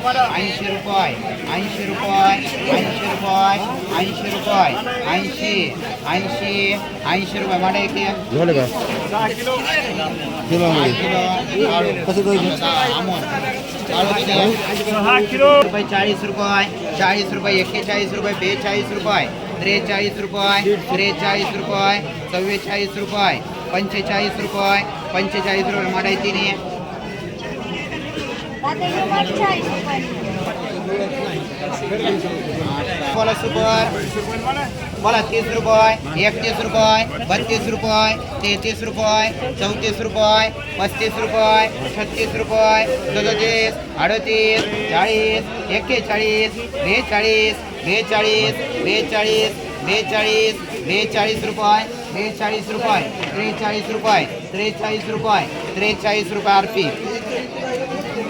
ऐंशी रुपये ऐंशी रुपये ऐंशी रुपये ऐंशी रुपये ऐंशी ऐंशी ऐंशी रुपये माडे की झालं का किलो कसं रुपये चाळीस रुपये चाळीस रुपये एक्केचाळीस रुपये बेचाळीस रुपये त्रेचाळीस रुपये त्रेचाळीस रुपये चव्वेचाळीस रुपये पंचेचाळीस रुपये पंचेचाळीस रुपये तीस रुपये, एकतीस रुपये, बत्तीस रुपये, तेहतीस रुपये, चौतीस रुपये, पस्तीस रुपये, छत्तीस रुपये, सदतीस, अडतीस, चाळीस, एक्केचाळीस, बेचाळीस बेचाळीस बेचाळीस बेचाळीस बेचाळीस रुपये बेचाळीस रुपये, त्रेचाळीस रुपये त्रेचाळीस रुपये त्रेचाळीस रुपये आर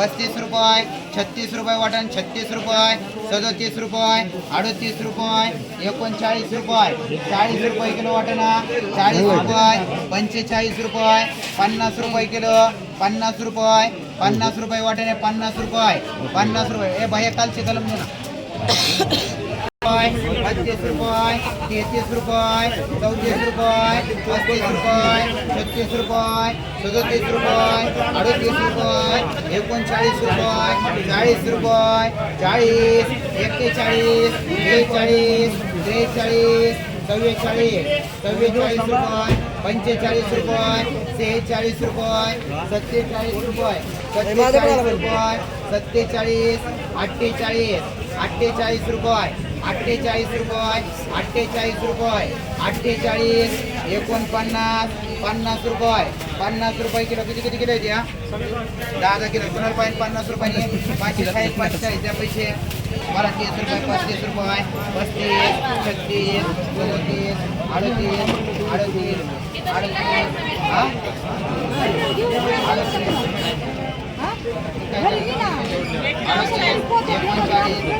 पस्तीस रुपये छत्तीस रुपये वाटण छत्तीस रुपये सदतीस रुपये अडतीस रुपये एकोणचाळीस रुपये. चाळीस रुपये किलो वाटणा चाळीस रुपये पंचेचाळीस रुपये पन्नास रुपये किलो पन्नास रुपये पन्नास रुपये वाटणे पन्नास रुपये पन्नास रुपये. ए भैया कालची कलम ना रुपये बत्तीस रुपये तेहतीस रुपये चौतीस रुपये पस्तीस रुपये छत्तीस रुपये सदतीस रुपये अडतीस रुपये एकोणचाळीस रुपये चाळीस रुपये चाळीस एक्केचाळीस बेचाळीस त्रेचाळीस चव्वेचाळीस चव्वेचाळीस रुपये पंचेचाळीस रुपये सेहेचाळीस रुपये सत्तेचाळीस रुपये सत्तेचाळीस रुपये सत्तेचाळीस अठ्ठेचाळीस अठ्ठेचाळीस रुपये. अठ्ठेचाळीस रुपये अठ्ठेचाळीस रुपये अठ्ठेचाळीस एकोणपन्नास पन्नास रुपये. पन्नास रुपये किलो किती किती किलो आहे हा? दहा दहा किलो. कुणाला पाहिजे पन्नास रुपयाने पाचशे चाळीस पाचशे चाळीस द्या पैसे. मला तीस रुपये पस्तीस रुपये. पस्तीस छत्तीस सदतीस अडतीस अडतीस अडतीस. हा? एकोणचाळीस.